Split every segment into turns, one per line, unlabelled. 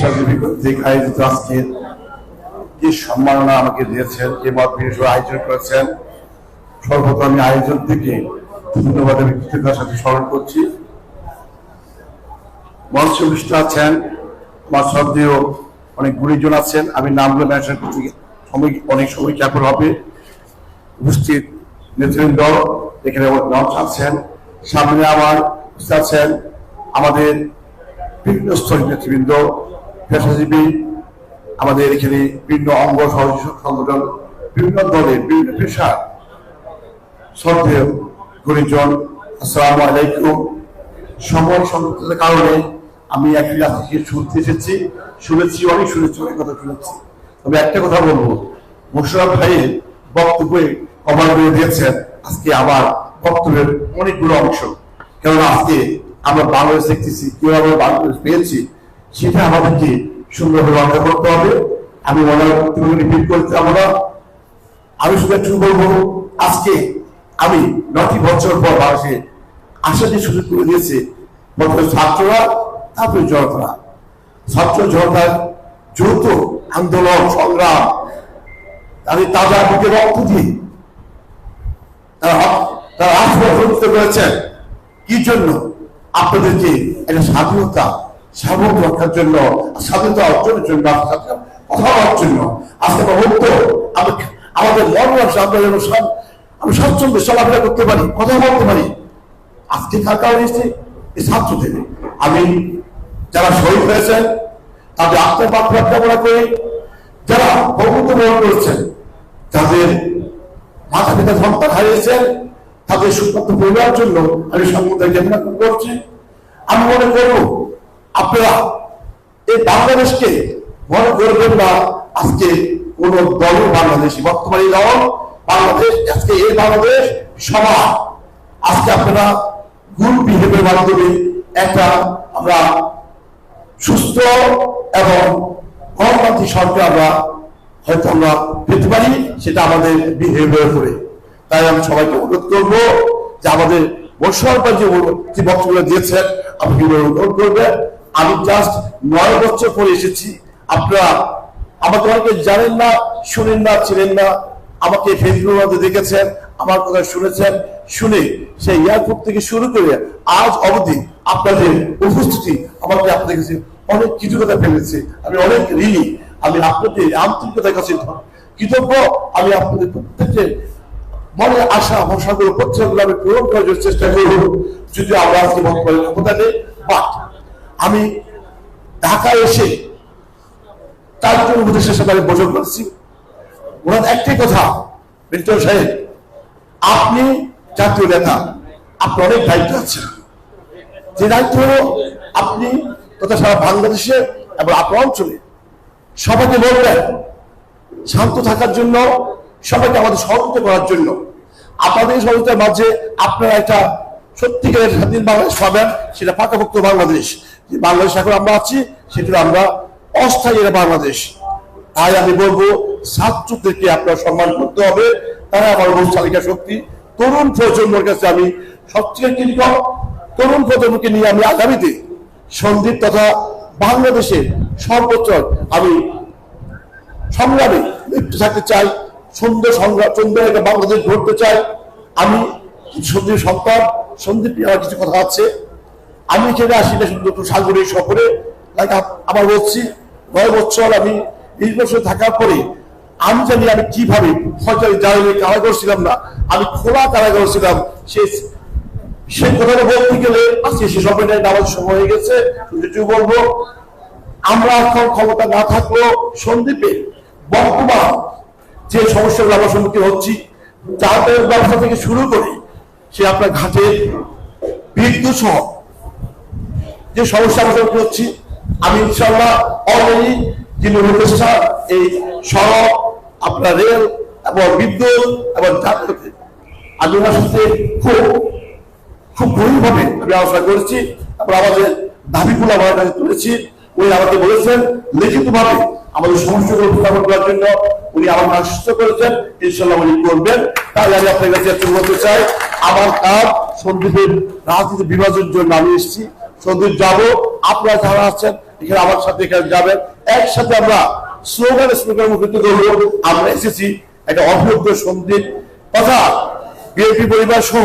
আমি অনেক আছেন, আমি নামগুলো মেনশন সময়, অনেক সময় হবে? উপস্থিত নেতৃবৃন্দ, এখানে আছেন, সামনে আমার আছেন আমাদের বিভিন্ন স্তরের নেতৃবৃন্দ পেশাজীবী আমাদের এখানে বিভিন্ন অঙ্গ সংগঠন, বিভিন্ন দলের বিভিন্ন পেশা শ্রদ্ধেয় গুণীজন, আসসালামু আলাইকুম। সময় সংকটের কারণে আমি একই রাত থেকে শুনতে এসেছি, শুনেছি, অনেক শুনেছি, অনেক কথা শুনেছি। তবে একটা কথা বলব মোশারফ ভাইয়ের বক্তব্যে কভার করে দিয়েছেন আজকে আবার বক্তব্যের অনেকগুলো অংশ। কেননা আজকে আমরা বাংলাদেশ দেখতেছি আমরা বাংলাদেশ পেয়েছি সেটা আমাদেরকে সুন্দরভাবে রক্ষা করতে হবে। আমি হয় রিপিট করতে আমরা আমি শুধু একটু বলব, আজকে আমি নটি বছর পর বাংলাদেশে আসা যে সুযোগ করে দিয়েছে, প্রথমে ছাত্ররা, তারপরে জনতারা ছাত্র জনতার যৌথ আন্দোলন, সংগ্রাম, তাদের তাজা বুকে রক্ত দিয়ে তারা তারা রাষ্ট্র প্রতিষ্ঠিত করেছেন। কি জন্য? আপনাদেরকে একটা স্বাধীনতা সার্বভৌম রক্ষার জন্য, স্বাধীনতা অর্জনের জন্য কথা বলার জন্য। আজকে আমরা মুক্ত আমাদের মন আছে আমরা যেন সব- আমরা স্বচ্ছন্দে চলাফেরা করতে পারি, কথা বলতে পারি। আজকে কার কারণে এসেছে? এই ছাত্রদের। আমি যারা শহীদ হয়েছেন, তাদের আত্মার মাত্রা কামনা করি যারা ভৌমত্ব বরণ করেছেন তাদের মাথা পিতা সন্তান হারিয়েছেন, তাদের সুপ্রাপ্ত পরিবার জন্য আমি সংবাদ জ্ঞাপনা করছি। আমি মনে করব আপনারা এই বাংলাদেশকে মনে করবেন না, আজকে কোন দল বাংলাদেশি, বর্তমানে দল বাংলাদেশ, আজকে এই বাংলাদেশ সমাজ আজকে আপনারা গুড বিহেভিয়ার মাধ্যমে একটা আমরা সুস্থ এবং গণতান্ত্রিক সরকার আমরা হয়তো আমরা পেতে পারি, সেটা আমাদের বিহেভিয়ার করে তাই আমি সবাইকে অনুরোধ করব যে আমাদের বর্ষার যে যে বক্তব্য দিয়েছেন, আপনি অনুরোধ করবেন। আমি জাস্ট নয় বছর পরে এসেছি। আপনারা আমাকে অনেকে জানেন না, শুনেন না ছিলেন না। আমাকে ফেসবুকের মধ্যে দেখেছেন, আমার কথা শুনেছেন। শুনে সেই এয়ারপোর্ট থেকে শুরু করে আজ অবধি আপনাদের উপস্থিতি আমাকে আপনাদের কাছে অনেক কৃতজ্ঞতা ফেলেছে। আমি অনেক ঋণী। আমি আপনাদের আন্তরিকতার কাছে কৃতজ্ঞ। আমি আপনাদের প্রত্যেকের মনে আশা ভরসাগুলো প্রত্যেকগুলো আমি পূরণ করার চেষ্টা করব। যদি আমরা আজকে বর্তমানে ক্ষমতা নেই বাট আমি ঢাকায় এসে চারজন উপদেশের সাথে বসে করেছি। ওনার একটাই কথা মিন্টু সাহেব, আপনি জাতীয় নেতা, আপনার অনেক দায়িত্ব আছে। যে দায়িত্ব হলো আপনি তথা সারা বাংলাদেশে এবং আপনার অঞ্চলে সবাইকে বলবেন শান্ত থাকার জন্য, সবাইকে আমাদের সহযোগিতা করার জন্য। আপনাদের সহযোগিতার মাঝে আপনারা একটা সত্যিকারের স্বাধীন বাংলাদেশ পাবেন, সেটা পাকাপোক্ত বাংলাদেশ। বাংলাদেশ এখন আমরা আছি সেটা আমরা অস্থায়ী বাংলাদেশ। তাই আমি বলব, ছাত্রদেরকে আপনার সম্মান করতে হবে। তারা আমার মূল চালিকা শক্তি তরুণ প্রজন্মের কাছে আমি সবচেয়ে কৃতজ্ঞ। তরুণ প্রজন্মকে নিয়ে আমি আগামীতে সন্দীপ তথা বাংলাদেশের সর্বোচ্চ আমি সংগ্রামে লিপ্ত থাকতে চাই সুন্দর সংগ্রাম সুন্দর একটা বাংলাদেশ গড়তে চাই। আমি সন্দীপ সন্তান সন্দীপ আমার কিছু কথা আছে। আমি এখানে আসি না শুধু একটু সাগরিক সফরে। লাইক আমার বলছি, নয় বছর আমি বিশ বছর থাকার পরে আমি জানি আমি কীভাবে আমি জানি কারাগার ছিলাম না, আমি খোলা কারাগার ছিলাম। সে কথাটা বলতে গেলে আজকে সে সময় হয়ে গেছে। যেটুকু বলব, আমরা এখন ক্ষমতা না থাকলেও সন্দীপে বর্তমান যে সমস্যাগুলো সম্মুখীন হচ্ছি যাতায়াত ব্যবস্থা থেকে শুরু করে সে আপনার ঘাটে বিদ্যুৎ সহ যে সমস্যা আমরা হচ্ছি আমি ইনশাল্লাহ অলরেডি যিনি এই সড়ক, আপনার রেল এবং বিদ্যুৎ এবং যাতায়াতে আমি ওনার সাথে খুব খুব গভীরভাবে আমি আলোচনা করেছি তারপর আমাদের দাবিগুলো আমার কাছে তুলেছি। উনি আমাকে বলেছেন লিখিত ভাবে আমাদের সমস্যাগুলো উত্থাপন করার জন্য উনি আমাকে আশ্বস্ত করেছেন ইনশাল্লাহ উনি করবেন। তাই আমি আপনার কাছে একটু বলতে চাই, আমার কাজ সন্দীপের রাজনীতি বিভাজনের জন্য আমি এসেছি। সন্দীপ যাব, আপনারা যারা আছেন, এখানে আমার সাথে এখানে যাবেন। একসাথে আমরা স্লোগানে, স্লোগান মুখরিত করব। আমরা এসেছি একটা অভ্যর্থ সন্দীপ। তথা বিএনপি পরিবার সহ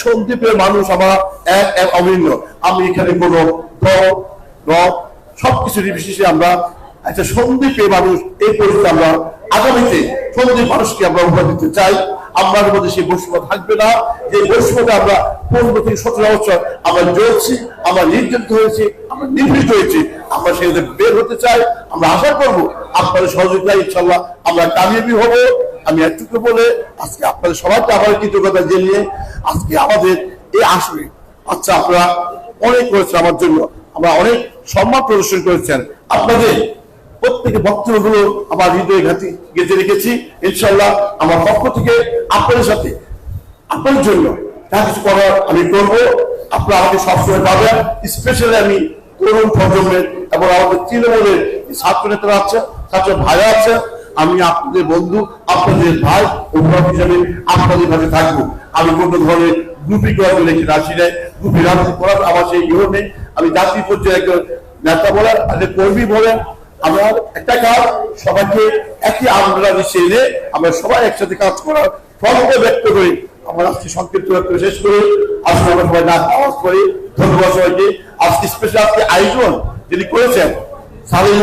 সন্দীপের মানুষ আমার এক এক অভিন্ন। আমি এখানে কোনো সবকিছু নির্বিশেষে আমরা একটা সন্দীপের মানুষ এই পরিস্থিতি আমরা আগামীতে সন্দীপ মানুষকে আমরা উপহার দিতে চাই। আমাদের মধ্যে সেই বৈষম্য থাকবে না। যে বৈষম্যটা আমরা পনেরো থেকে সতেরো বছর আমরা জ্বলছি আমরা নির্যাতিত হয়েছি, আমরা নির্মিত হয়েছি, আমরা সেই বের হতে চাই। আমরা আশা করব আপনাদের সহযোগিতা ইনশাল্লাহ আমরা কামিয়াবি হব। আমি একটুকু বলে আজকে আপনাদের সবাইকে আবার কৃতজ্ঞতা জানিয়ে আজকে আমাদের এই আসরে আচ্ছা আপনারা অনেক করেছেন আমার জন্য। আমরা অনেক সম্মান প্রদর্শন করেছেন। আপনাদের প্রত্যেকে বক্তব্যগুলো আমার হৃদয়ে ঘাতি গেঁথে রেখেছি। ইনশাল্লাহ আমার পক্ষ থেকে আপনাদের সাথে আপনার জন্য যা কিছু করার আমি করব। আপনারা আমাকে সবসময় পাবেন স্পেশালি আমি তরুণ প্রজন্মের এবং আমাদের তৃণমূলের ছাত্র নেতারা আছে, ছাত্র ভাইরা আছে, আমি আপনাদের বন্ধু, আপনাদের ভাই, অভিভাবক হিসাবে আপনাদের কাছে থাকব। আমি কোনো ধরনের গ্রুপি করার জন্য এখানে আসি নাই গ্রুপি রাজনীতি করার আমার সেই ইহ নেই। আমি জাতীয় পর্যায়ে একজন নেতা বলেন কর্মী বলেন আমার একটা কাজ, সবাইকে একই আন্দোলন এনে আমরা সবাই একসাথে কাজ করার ফলকে ব্যক্ত করি। আমার আজকে সংক্ষিপ্ত বক্তব্য শেষ করি। আজকে আমরা সবাই না আওয়াজ করি। ধন্যবাদ সবাইকে। আজকে স্পেশাল আজকে আয়োজন যিনি করেছেন সালিম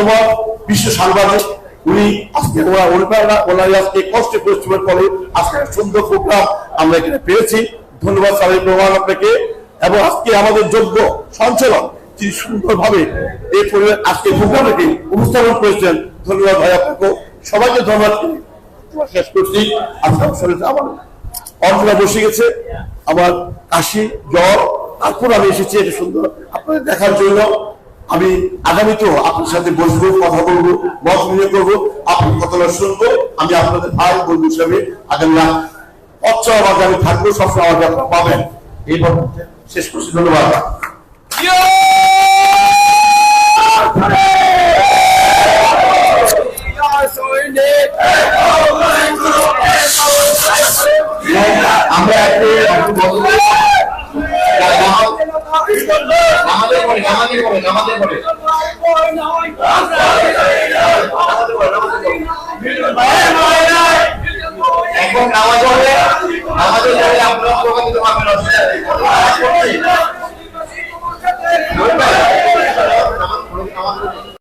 বিশ্ব সাংবাদিক, উনি আজকে ওরা ওনারা ওনারা আজকে কষ্টে পরিশ্রমের ফলে আজকে সুন্দর প্রোগ্রাম আমরা এখানে পেয়েছি। ধন্যবাদ সালিম রহমান আপনাকে। এবং আজকে আমাদের যোগ্য সঞ্চালন তিনি সুন্দরভাবে এই পরিবার আজকে প্রোগ্রামকে উপস্থাপন করেছেন। ধন্যবাদ ভাই আপনাকে। সবাইকে ধন্যবাদ। শেষ করছি। আমার অন্তরা বসে গেছে আমার কাশি, জ্বর। তারপর আমি এসেছি এটা সুন্দর আপনাদের দেখার জন্য। আমি আগামীতেও আপনার সাথে বসবো, কথা বলব, মত বিনিয়োগ করব। আপনার কথাটা শুনব। আমি আপনাদের ভাই, বন্ধু হিসাবে আগামী অচ্ছর আমাকে আমি থাকব সবসময় আমাকে আপনারা পাবেন। এই শেষ করছি। ধন্যবাদ।
আমরা একটু আমাদের পরে পরে এখন নামাজ পড়লে আমাদের পরে আপনারা প্রকাশিত পাবেন